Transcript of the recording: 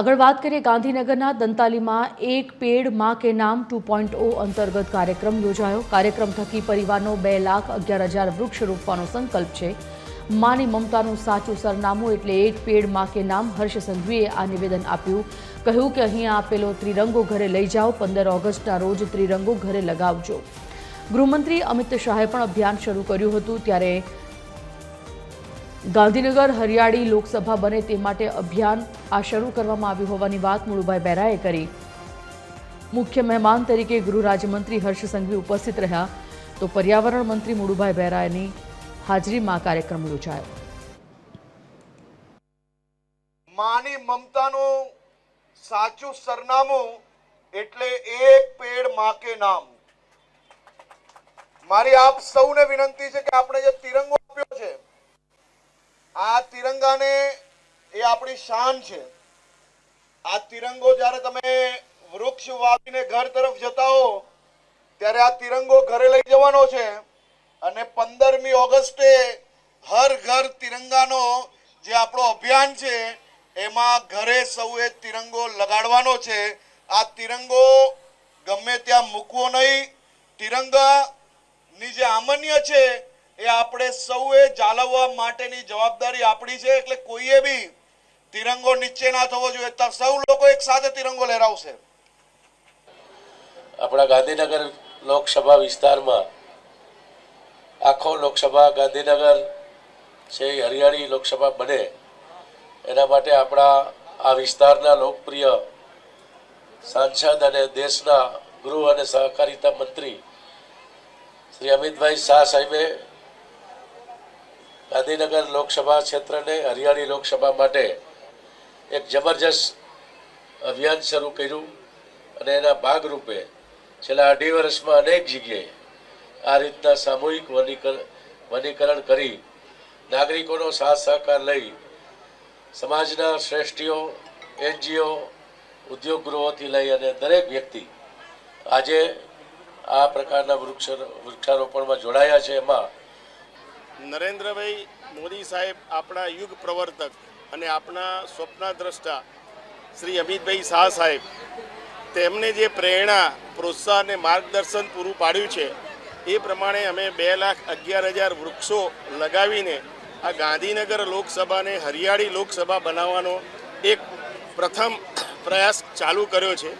આગળ વાત કરીએ ગાંધીનગરના દંતાલીમાં એક પેડમાં કે નામ ટુ પોઈન્ટ ઓ અંતર્ગત કાર્યક્રમ યોજાયો. કાર્યક્રમ થકી પરિવારનો બે લાખ અગિયાર હજાર વૃક્ષ રોપવાનો સંકલ્પ છે. માની મમતાનું સાચું સરનામું એટલે એક પેડમાં કે નામ હર્ષ સંઘવીએ આ નિવેદન આપ્યું. કહ્યું કે અહીંયા આપેલો ત્રિરંગો ઘરે લઈ જાઓ, પંદર ઓગસ્ટના રોજ ત્રિરંગો ઘરે લગાવજો. ગૃહમંત્રી અમિત શાહે પણ અભિયાન શરૂ કર્યું હતું ત્યારે ગાંધીનગર, હરિયાળી લોકસભા બને તે માટે અભિયાન આ શરૂ કરવામાં આવ્યું હોવાની વાત મુળુભાઈ બેરાએ કરી. મુખ્ય મહેમાન તરીકે ગૃહ રાજ્યમંત્રી હર્ષ સંઘવી ઉપસ્થિત રહ્યા. તો પર્યાવરણ મંત્રી મુળુભાઈ બેરાની હાજરીમાં કાર્યક્રમ યોજાયો. માની મમતાનું સાચું સરનામું એટલે એક પેડમાં કે નામ. મારી આપ સૌને વિનંતી છે કે આપણે જે તિરંગો આપ્યો છે આ તિરંગાને એ આપણી શાન છે. આ તિરંગો જ્યારે તમે વૃક્ષ વાવીને ઘર તરફ જતા હો, ત્યારે આ તિરંગો ઘરે લઈ જવાનો છે અને પંદરમી ઓગસ્ટે હર ઘર તિરંગાનો જે આપણો અભિયાન છે, એમાં ઘરે સૌએ તિરંગો લગાડવાનો છે. આ તિરંગો ગમે ત્યાં મૂકવો નહીં. તિરંગાની જે આમન્ય છે એ આપણે સૌએ જાળવવા માટેની જવાબદારી આપણી છે, એટલે કોઈએ બી તિરંગો નીચે ના થવો જોઈએ. સૌ લોકો એક સાથે તિરંગો લહેરાવશે. આપણા ગાંધીનગર લોકસભા વિસ્તારમાં આખો લોકસભા ગાંધીનગર છે હરિયાળી લોકસભા બને. એના માટે આપણા આ વિસ્તારના લોકપ્રિય સાંસદ અને દેશના ગૃહ અને સહકારિતા મંત્રી શ્રી અમિતભાઈ શાહ સાહેબે ગાંધીનગર લોકસભા ક્ષેત્રને હરિયાળી લોકસભા માટે એક જબરજસ્ત અભિયાન શરૂ કર્યું અને એના ભાગરૂપે છેલ્લા અઢી વર્ષમાં અનેક જગ્યાએ આ રીતના સામૂહિક વનીકરણ વનીકરણ કરી નાગરિકોનો સાથ સહકાર લઈ સમાજના શ્રેષ્ઠીઓ, એનજીઓ ઉદ્યોગ ગૃહોથી લઈ અને દરેક વ્યક્તિ આજે આ પ્રકારના વૃક્ષ વૃક્ષારોપણમાં જોડાયા છે. એમાં નરેન્દ્રભાઈ મોદી સાહેબ આપણા યુગ પ્રવર્તક અને આપણા સ્વપ્નદ્રષ્ટા શ્રી અમિતભાઈ શાહ સાહેબ, તેમને જે પ્રેરણા પ્રોત્સાહન અને માર્ગદર્શન પૂરું પાડ્યું છે, એ પ્રમાણે અમે બે લાખ અગિયાર હજાર વૃક્ષો લગાવીને આ ગાંધીનગર લોકસભાને હરિયાળી લોકસભા બનાવવાનો એક પ્રથમ પ્રયાસ ચાલુ કર્યો છે.